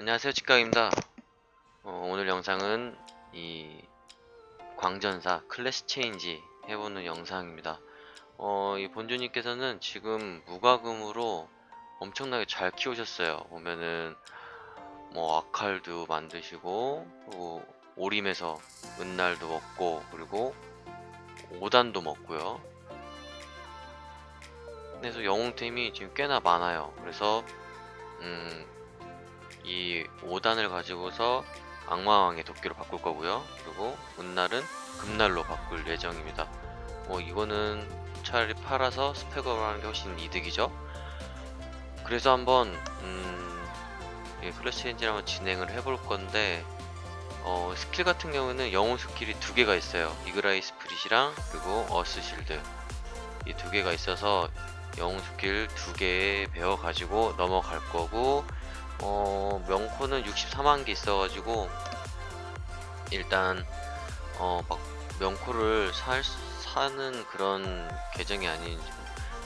안녕하세요 직각입니다. 어, 오늘 영상은 이 광전사 클래스 체인지 해보는 영상입니다. 어, 이 본주님께서는 지금 무과금으로 엄청나게 잘 키우셨어요. 보면은 뭐 아칼도 만드시고 또 오림에서 은날도 먹고 그리고 5단도 먹고요. 그래서 영웅템이 지금 꽤나 많아요. 그래서 음, 이 5단을 가지고서 악마왕의 도끼로 바꿀 거고요. 그리고 은날은 금날로 바꿀 예정입니다. 뭐 이거는 차라리 팔아서 스펙업을 하는 게 훨씬 이득이죠. 그래서 한번 음, 예, 클래시 체인지를 한번 진행을 해볼 건데 어, 스킬 같은 경우는 영웅 스킬이 두 개가 있어요. 이그라이 스프릿이랑 그리고 어스 실드 이 두 개가 있어서 영웅 스킬 두 개 배워가지고 넘어갈 거고 어, 명코는 63만 개 있어가지고 일단 어, 막 명코를 살, 사는 그런 계정이 아닌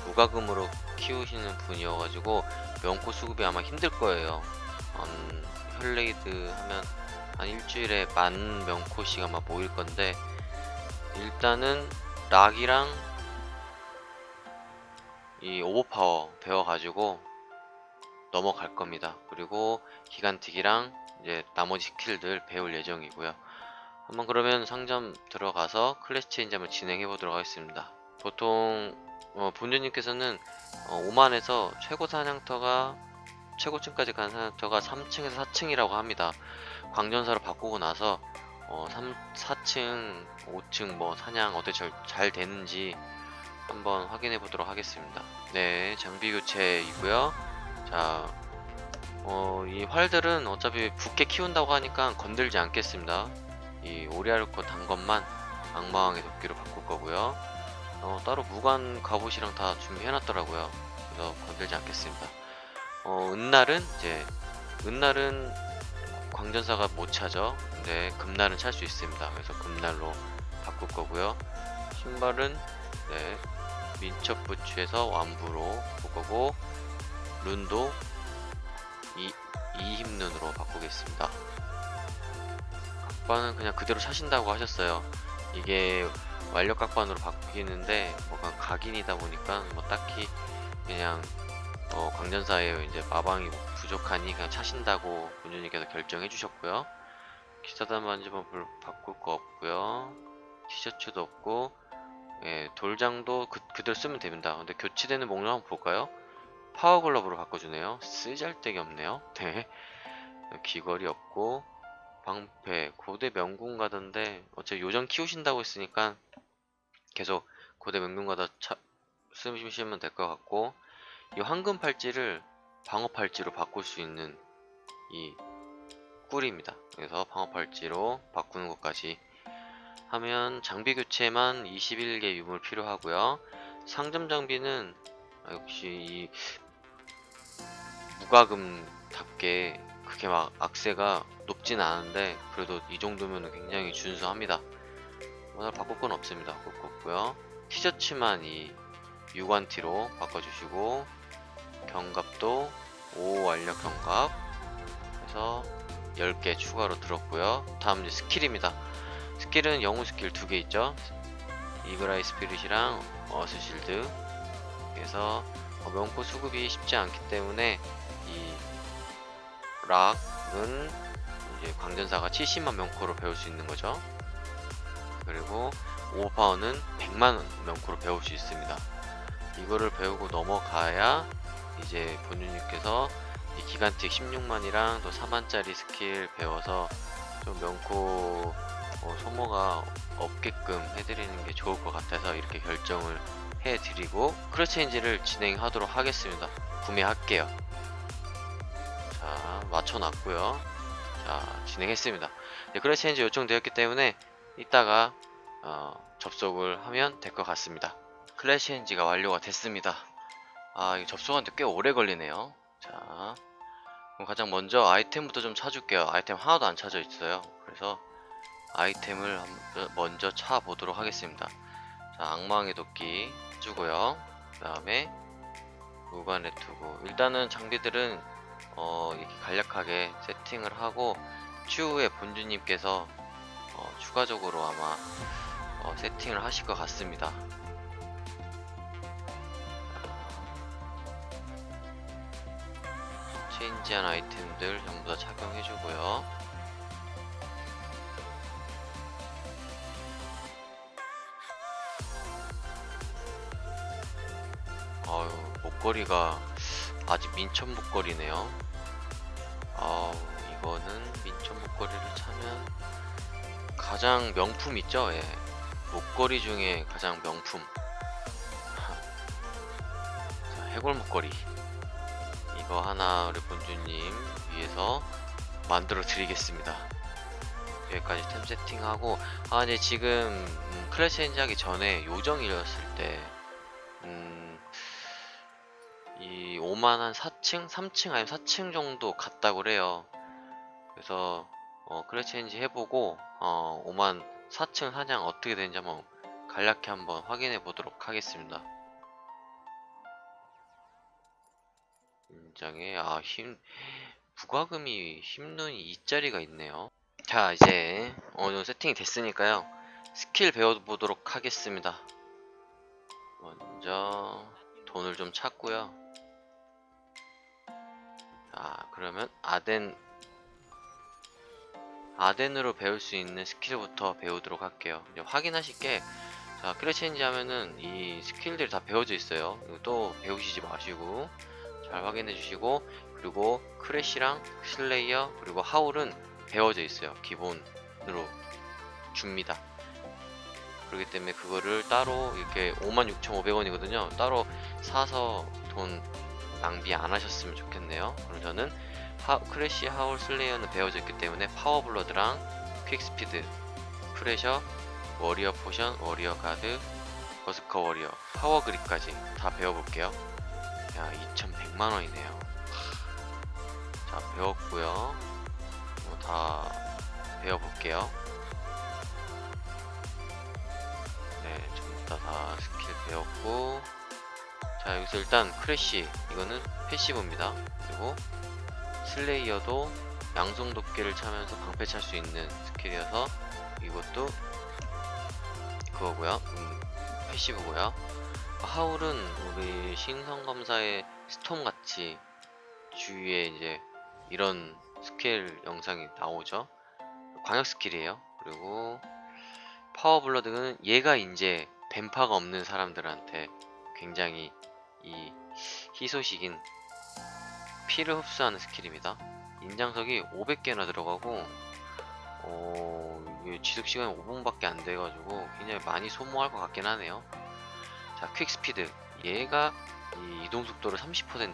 무과금으로 키우시는 분이어가지고 명코 수급이 아마 힘들 거예요. 음, 혈레이드 하면 한 일주일에 만 명코씩 아마 모일 건데 일단은 락이랑 이 오버파워 배워가지고 넘어갈 겁니다. 그리고 기간틱이랑 이제 나머지 스킬들 배울 예정이고요. 한번 그러면 상점 들어가서 클래스 체인지 한번 진행해 보도록 하겠습니다. 보통 어, 본주님께서는 어, 5만에서 최고 사냥터가 최고층까지 간 사냥터가 3층에서 4층이라고 합니다. 광전사로 바꾸고 나서 어, 3, 4층, 5층 뭐 사냥 어떻게 잘, 잘 되는지 한번 확인해 보도록 하겠습니다. 네, 장비 교체이고요. 자, 어, 이 활들은 어차피 붓게 키운다고 하니까 건들지 않겠습니다. 이 오리알코 단 것만 악마왕의 도끼로 바꿀 거고요. 어, 따로 무관 갑옷이랑 다 준비해놨더라고요. 그래서 건들지 않겠습니다. 어, 은날은 이제 은날은 광전사가 못 차죠. 근데 금날은 찰 수 있습니다. 그래서 금날로 바꿀 거고요. 신발은 네, 민첩 부츠에서 완부로 바꿀 거고 룬도 이, 이힘눈으로 바꾸겠습니다. 각반은 그냥 그대로 사신다고 하셨어요. 이게 완력 각반으로 바뀌는데 뭐가 각인이다 보니까 뭐 딱히 그냥 어, 광전사에 이제 마방이 부족하니 그냥 차신다고 본주님께서 결정해 주셨고요. 기사단 반지법을 바꿀 거 없고요. 티셔츠도 없고 예, 돌장도 그, 그대로 쓰면 됩니다. 근데 교체되는 목록 한번 볼까요? 파워글러브로 바꿔주네요. 쓰잘데기 없네요. 네. 귀걸이 없고 방패 고대 명군 가던데 어차피 요정 키우신다고 했으니까 계속 고대 명군 가다 차, 쓰시면 될 것 같고 이 황금 팔찌를 방어 팔찌로 바꿀 수 있는 이 꿀입니다. 그래서 방어 팔찌로 바꾸는 것까지 하면 장비 교체만 21개 유물 필요하고요. 상점 장비는 아, 역시 이 무과금답게 그게 막 악세가 높진 않은데 그래도 이 정도면 굉장히 준수합니다. 오늘 바꿀 건 없습니다. 없고요. 티셔츠만 이 유관티로 바꿔주시고 경갑도 5 완력 경갑 그래서 10개 추가로 들었고요. 다음 이제 스킬입니다. 스킬은 영웅 스킬 두개 있죠. 이그라이 스피릿이랑 어스 실드 그래서 어, 명코 수급이 쉽지 않기 때문에 이 락은 이제 광전사가 70만 명코로 배울 수 있는 거죠. 그리고 오버파워는 100만 명코로 배울 수 있습니다. 이거를 배우고 넘어가야 이제 본주님께서 이 기간틱 16만이랑 또 4만짜리 스킬 배워서 좀 명코 어, 소모가 없게끔 해드리는 게 좋을 것 같아서 이렇게 결정을 해드리고 크로체인지를 진행하도록 하겠습니다. 구매할게요. 자 맞춰놨고요. 자 진행했습니다. 네, 크로체인지 요청되었기 때문에 이따가 어, 접속을 하면 될 것 같습니다. 클래시엔지가 완료가 됐습니다. 아, 접속하는데 꽤 오래 걸리네요. 자, 그럼 가장 먼저 아이템부터 좀 찾을게요. 아이템 하나도 안 찾아 있어요. 그래서 아이템을 한- 먼저 찾아보도록 하겠습니다. 자, 악마왕의 도끼 주고요. 그 다음에 무관의 투구. 일단은 장비들은 어, 이렇게 간략하게 세팅을 하고 추후에 본주님께서 어, 추가적으로 아마 어, 세팅을 하실 것 같습니다. 체인지한 아이템들 전부 다 착용해주고요. 아유, 목걸이가 아직 민첩 목걸이네요. 아우, 이거는 민첩 목걸이를 차면 가장 명품 있죠? 예. 목걸이 중에 가장 명품. 자, 해골 목걸이. 이거 하나 우리 본주님 위해서 만들어 드리겠습니다. 여기까지 템 세팅하고 아 근데 지금 음, 클래시 엔지 하기 전에 요정이었을 때 이 5만 한 4층? 3층 아니면 4층 정도 갔다고 그래요. 그래서 어, 엔지 해보고 어, 5만 4층 사냥 어떻게 되는지 한번 간략히 한번 확인해 보도록 하겠습니다. 인장에 아힘 부가금이 힘눈이 2짜리가 있네요. 자 이제 어느 정도 세팅이 됐으니까요. 스킬 배워보도록 하겠습니다. 먼저 돈을 좀 찾고요. 그러면 아덴 아덴으로 배울 수 있는 스킬부터 배우도록 할게요. 이제 확인하실 게, 자, 크레체인지 하면은 이 스킬들이 다 배워져 있어요. 또 배우시지 마시고, 잘 확인해 주시고, 그리고 크래쉬랑 슬레이어, 그리고 하울은 배워져 있어요. 기본으로 줍니다. 그렇기 때문에 그거를 따로 이렇게 56,500원이거든요. 따로 사서 돈 낭비 안 하셨으면 좋겠네요. 그럼 저는 하, 크래쉬 하울 슬레이어는 배워져 있기 때문에 파워블러드랑 퀵스피드 프레셔 워리어 포션 워리어 가드 버스커 워리어 파워 그립까지 다 배워볼게요. 야 2100만원이네요. 자 배웠고요. 뭐 다 배워볼게요. 네 전부 다, 다 스킬 배웠고. 자 여기서 일단 크래쉬 이거는 패시브입니다. 그리고 슬레이어도 양성 도끼를 차면서 방패 찰 수 있는 스킬이어서 이것도 그거고요. 음, 패시브고요. 하울은 우리 신성 검사의 스톰 같이 주위에 이제 이런 스킬 영상이 나오죠. 광역 스킬이에요. 그리고 파워블러드는 얘가 이제 뱀파가 없는 사람들한테 굉장히 이 희소식인 피를 흡수하는 스킬입니다. 인장석이 500개나 들어가고 어, 이게 지속 시간이 5분밖에 안 돼가지고 굉장히 많이 소모할 것 같긴 하네요. 자, 퀵 스피드 얘가 이 이동 속도를 30%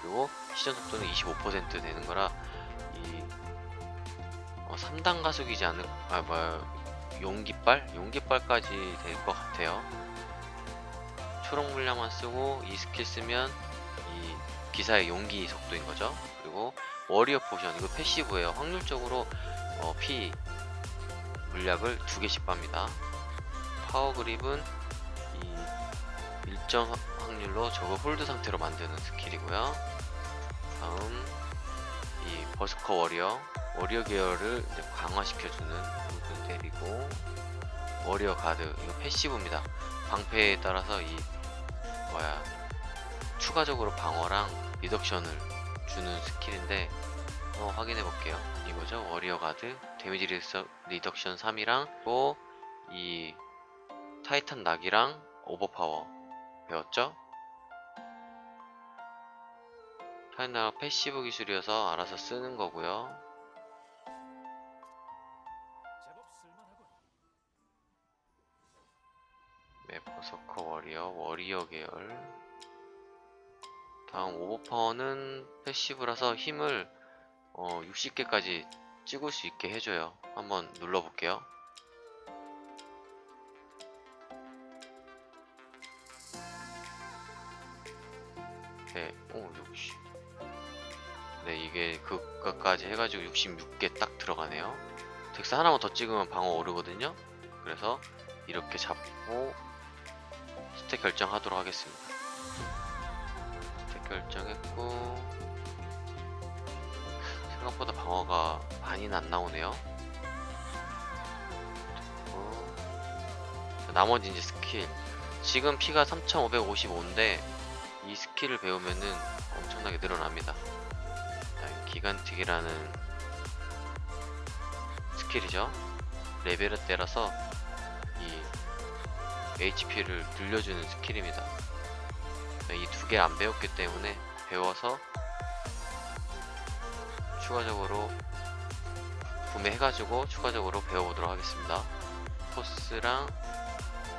그리고 시전 속도는 25% 되는 거라 이 어, 3단 가속이지 않을 아 뭐야 용기빨 용기빨까지 될 것 같아요. 초록 물량만 쓰고 이 스킬 쓰면 이 기사의 용기 속도인 거죠. 그리고 워리어 포션 이거 패시브예요. 확률적으로 어, 피 물약을 두 개씩 빱니다. 파워 그립은 이 일정 확- 확률로 저거 홀드 상태로 만드는 스킬이고요. 다음 이 버스커 워리어 워리어 계열을 강화시켜주는 부분 때리고 워리어 가드 이거 패시브입니다. 방패에 따라서 이 뭐야 추가적으로 방어랑 리덕션을 주는 스킬인데 한번 확인해 볼게요. 이거죠. 워리어 가드 데미지 리덕- 리덕션 3이랑 또 이 타이탄 낙이랑 오버파워 배웠죠? 타이탄 낙 패시브 기술이어서 알아서 쓰는 거고요. 네, 버서커 워리어, 워리어 계열. 다음 오버파워는 패시브라서 힘을 어, 60개까지 찍을 수 있게 해줘요. 한번 눌러볼게요. 네, 오, 60. 네, 이게 그까지 해가지고 66개 딱 들어가네요. 덱스 하나만 더 찍으면 방어 오르거든요. 그래서 이렇게 잡고 스택 결정하도록 하겠습니다. 결정했고 생각보다 방어가 많이는 안 나오네요. 나머지 이제 스킬. 지금 피가 3555인데 이 스킬을 배우면은 엄청나게 늘어납니다. 자, 기간틱이라는 스킬이죠. 레벨에 따라서 이 HP를 늘려주는 스킬입니다. 이 두 개 안 배웠기 때문에 배워서 추가적으로 구매해가지고 추가적으로 배워보도록 하겠습니다. 포스랑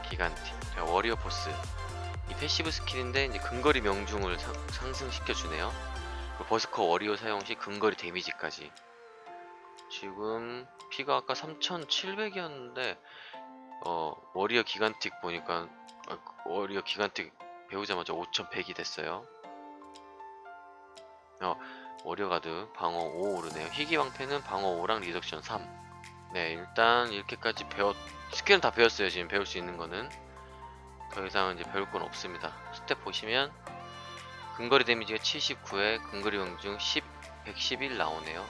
기간티, 자, 워리어 포스. 이 패시브 스킬인데 이제 근거리 명중을 상, 상승시켜 주네요. 버스커 워리어 사용 시 근거리 데미지까지. 지금 피가 아까 3,700이었는데 어 워리어 기간틱 보니까 아, 워리어 기간틱 배우자마자 5,100이 됐어요. 어 워리어 가드 방어 5 오르네요. 희귀 방패는 방어 5랑 리덕션 3. 네 일단 이렇게까지 배웠 스킬은 다 배웠어요. 지금 배울 수 있는 거는 더 이상은 이제 배울 건 없습니다. 스텝 보시면 근거리 데미지가 79에 근거리 명중 10, 111 나오네요.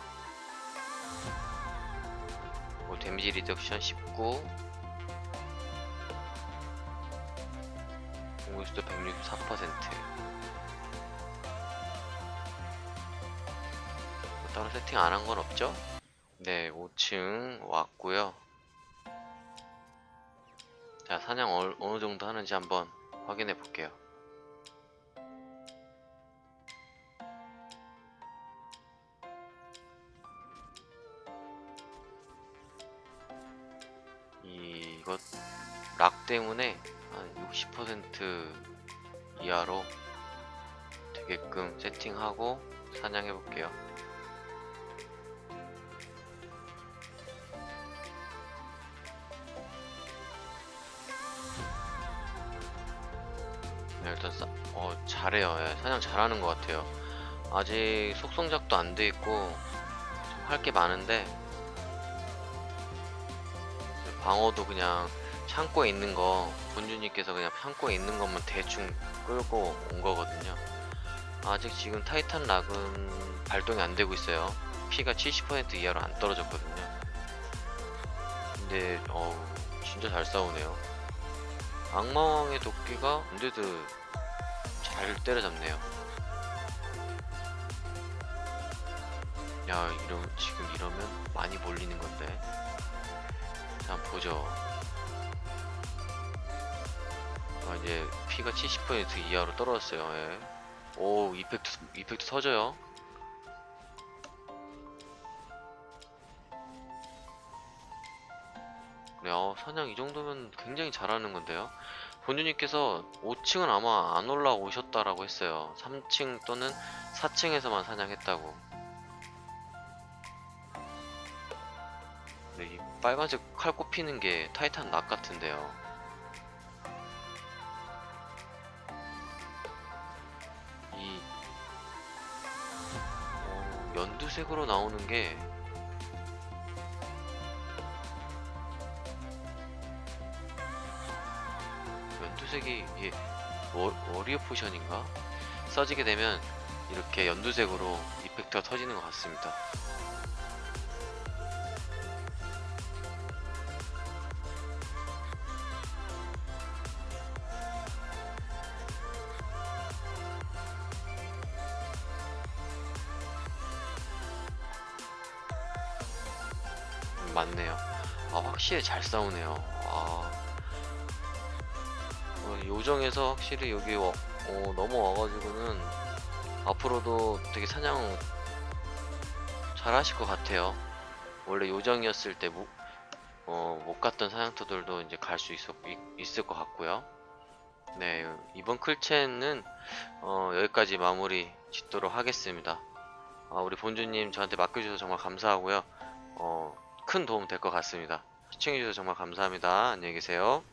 뭐 데미지 리덕션 19 공격수도 164%뭐 따로 세팅 안 한 건 없죠? 네 5층 왔고요. 자 사냥 어, 어느 정도 하는지 한번 확인해 볼게요. 이것 락 때문에 한60% 이하로 되게끔 세팅하고 사냥해 볼게요. 네, 일단 싸, 어, 잘해요. 예, 사냥 잘하는 것 같아요. 아직 속성작도 안 돼 있고 할 게 많은데 방어도 그냥 창고에 있는 거 본주님께서 그냥 창고에 있는 것만 대충 끌고 온 거거든요. 아직 지금 타이탄 락은 발동이 안 되고 있어요. 피가 70% 이하로 안 떨어졌거든요. 근데 어우 진짜 잘 싸우네요. 악마왕의 도끼가 언데드 잘 때려잡네요. 야 이러 지금 이러면 많이 몰리는 건데. 자 보죠. 아, 이제 피가 70% 이하로 떨어졌어요. 예. 오 이펙트 이펙트 터져요. 네, 어, 사냥 이 정도면 굉장히 잘하는 건데요. 본주님께서 5층은 아마 안 올라오셨다라고 했어요. 3층 또는 4층에서만 사냥했다고. 네, 이 빨간색 칼 꼽히는 게 타이탄 낙 같은데요. 어, 연두색으로 나오는 게 연두색이 이게 워, 워리어 포션인가? 써지게 되면 이렇게 연두색으로 이펙트가 터지는 것 같습니다. 싸우네요. 아, 어, 요정에서 확실히 여기 와- 어, 넘어와가지고는 앞으로도 되게 사냥 잘 하실 것 같아요. 원래 요정이었을 때 못, 어, 못 갔던 사냥터들도 이제 갈 수 있을 것 같고요. 네, 이번 클첸은 어, 여기까지 마무리 짓도록 하겠습니다. 아, 우리 본주님 저한테 맡겨주셔서 정말 감사하고요. 어, 큰 도움 될 것 같습니다. 시청해주셔서 정말 감사합니다. 안녕히 계세요.